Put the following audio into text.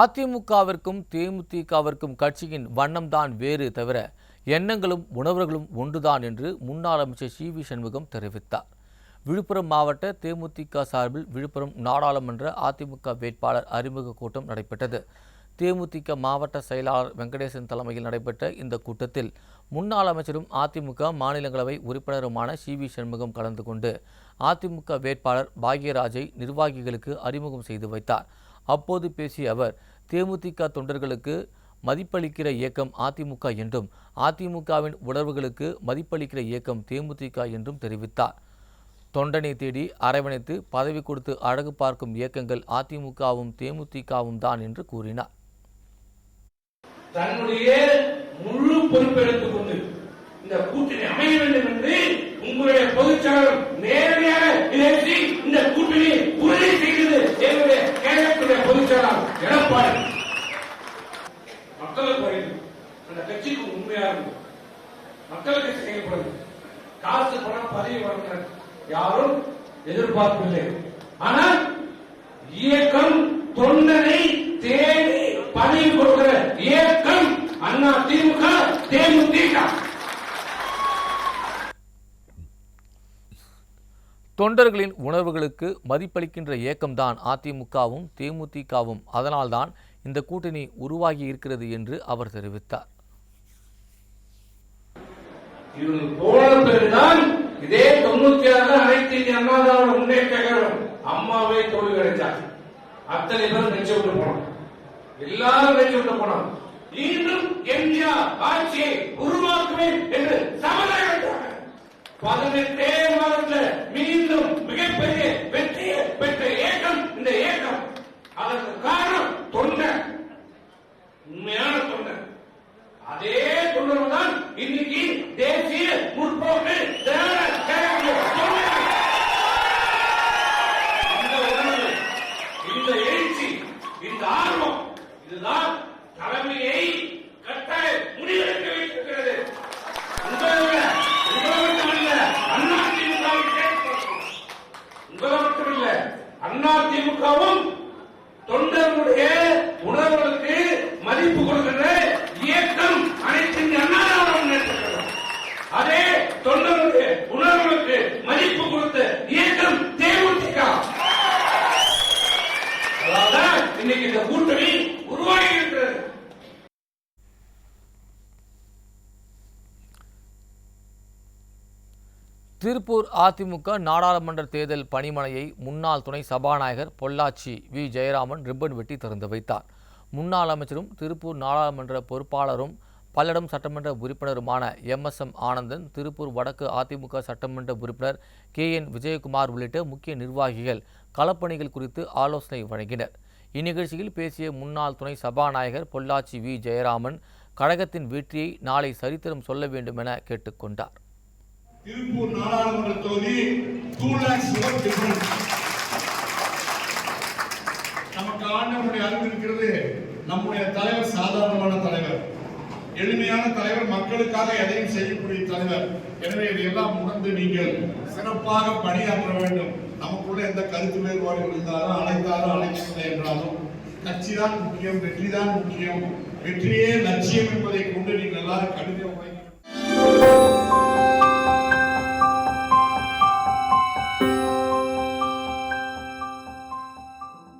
அதிமுகவிற்கும் தேமுதிகவிற்கும் கட்சியின் வண்ணம்தான் வேறு தவிர எண்ணங்களும் உணர்வுகளும் ஒன்றுதான் என்று முன்னாள் அமைச்சர் சி வி சண்முகம் தெரிவித்தார். விழுப்புரம் மாவட்ட தேமுதிக சார்பில் விழுப்புரம் நாடாளுமன்ற அதிமுக வேட்பாளர் அறிமுக கூட்டம் நடைபெற்றது. தேமுதிக மாவட்ட செயலாளர் வெங்கடேசன் தலைமையில் நடைபெற்ற இந்த கூட்டத்தில் முன்னாள் அமைச்சரும் அதிமுக மாநிலங்களவை உறுப்பினருமான சி வி சண்முகம் கலந்து கொண்டு அதிமுக வேட்பாளர் பாக்யராஜை நிர்வாகிகளுக்கு அறிமுகம் செய்து வைத்தார். அப்போது பேசிய அவர் தேமுதிக தொண்டர்களுக்கு மதிப்பளிக்கிற இயக்கம் அதிமுக என்றும் அதிமுகவின் உணர்வுகளுக்கு மதிப்பளிக்கிற இயக்கம் தேமுதிக என்றும் தெரிவித்தார். தொண்டனை தேடி அரவணைத்து பதவி கொடுத்து அழகு பார்க்கும் இயக்கங்கள் அதிமுகவும் தேமுதிகவும் தான் என்று கூறினார். தன்னுடைய முழு பொறுப்பெடுத்துக் கொண்டு இந்த கூட்டணி அமைய எடப்பாடி. மக்களுக்கு வரைக்கும் அந்த கட்சிக்கு உண்மையா இருக்கும். மக்களுக்கு செயல்படுது காசு பணம் பதவி வழங்க யாரும் எதிர்பார்க்கவில்லை. ஆனால் இயக்கம் தொண்டனை தேடி பதவி கொடுக்கிற இயக்கம் அண்ணா திமுக தேமுதிக தொண்டர்களின் உணர்வுகளுக்கு மதிப்பளிக்கின்ற இயக்கம்தான் அதிமுகவும் தேமுதிகவும். அதனால்தான் இந்த கூட்டணி உருவாகி இருக்கிறது என்று அவர் தெரிவித்தார். இதே தொண்ணூத்தி ஆறுல அனைத்து இந்திய அண்ணா திராவிட முன்னேற்ற கழகம் அம்மாவே தோல்வி அடைஞ்சாங்க அத்தனை பேரும் நெஞ்சு விட்டு போனோம் எல்லாரும் நெஞ்சு விட்டு போனோம் மீண்டும் எம்ஜிஆர் ஆட்சியை உருவாக்குவேன் என்று சபதம் பதினெட்டே மாதத்தில் மீண்டும் மிகப்பெரிய வெற்றியை பெற்ற இயக்கம் இந்த இயக்கம் அதற்கு காரணம் தொண்டை உண்மையான தொண்டை அதே தொண்டர் தான் இன்னைக்கு தேசிய முற்போக்கு இந்த எழுச்சி இந்த ஆர்வம் இதுதான் தலைமையை கட்டாய முடிவெடுக்க வைத்திருக்கிறது உங்களை விட, உங்களை மட்டும் இல்ல, அண்ணா திமுகவை கேட்கிறோம். உங்களை மட்டும் இல்ல அண்ணா திமுகவும் தொண்டர்களுடைய உணர்வுகளுக்கு மதிப்பு கொடுக்கின்ற இயக்கம் அனைத்து இந்திய அண்ணா திராவிட முன்னேற்ற கழகம். அதே தொண்டர்களுடைய உணர்வுகளுக்கு மதிப்பு கொடுத்த இயக்கம் தேமுதிக அதாவது இன்னைக்கு இந்த கூட்டணி உருவாகி இருக்கிறது திருப்பூர் அதிமுக நாடாளுமன்ற தேர்தல் பணிமனையை முன்னாள் துணை சபாநாயகர் பொள்ளாச்சி வி. ஜெயராமன் ரிப்பன் வெட்டி திறந்து வைத்தார். முன்னாள் அமைச்சரும் திருப்பூர் நாடாளுமன்ற பொறுப்பாளரும் பல்லடம் சட்டமன்ற உறுப்பினருமான M. S. M. Anandan Tiruppur வடக்கு அதிமுக சட்டமன்ற உறுப்பினர் கே. என். விஜயகுமார் உள்ளிட்ட முக்கிய நிர்வாகிகள் களப்பணிகள் குறித்து ஆலோசனை வழங்கினர். இந்நிகழ்ச்சியில் பேசிய முன்னாள் துணை சபாநாயகர் பொள்ளாச்சி வி. ஜெயராமன் கழகத்தின் வெற்றியை நாளை சரித்திரம் சொல்ல வேண்டும் என கேட்டுக்கொண்டார் திருப்பூர் நாடாளுமன்ற தொகுதி டூ லேக்ஸ் நமக்கு ஆண்டவனுடைய அன்பு இருக்கிறது. நம்முடைய தலைவர் சாதாரணமான தலைவர். எளிமையான தலைவர் மக்களுக்காக எதையும் செய்யக்கூடிய தலைவர். எனவே இதையெல்லாம் உணர்ந்து நீங்கள் சிறப்பாக பணியாற்ற வேண்டும். நமக்குள்ள எந்த கருத்து வேறுபாடுகள் இருந்தாலும் அழைத்தாலும் அழைக்கவில்லை. தான் முக்கியம் வெற்றி தான் முக்கியம். வெற்றியே லட்சியம் என்பதை கொண்டு நீங்கள் எல்லாரும் கடிதம் உரைங்க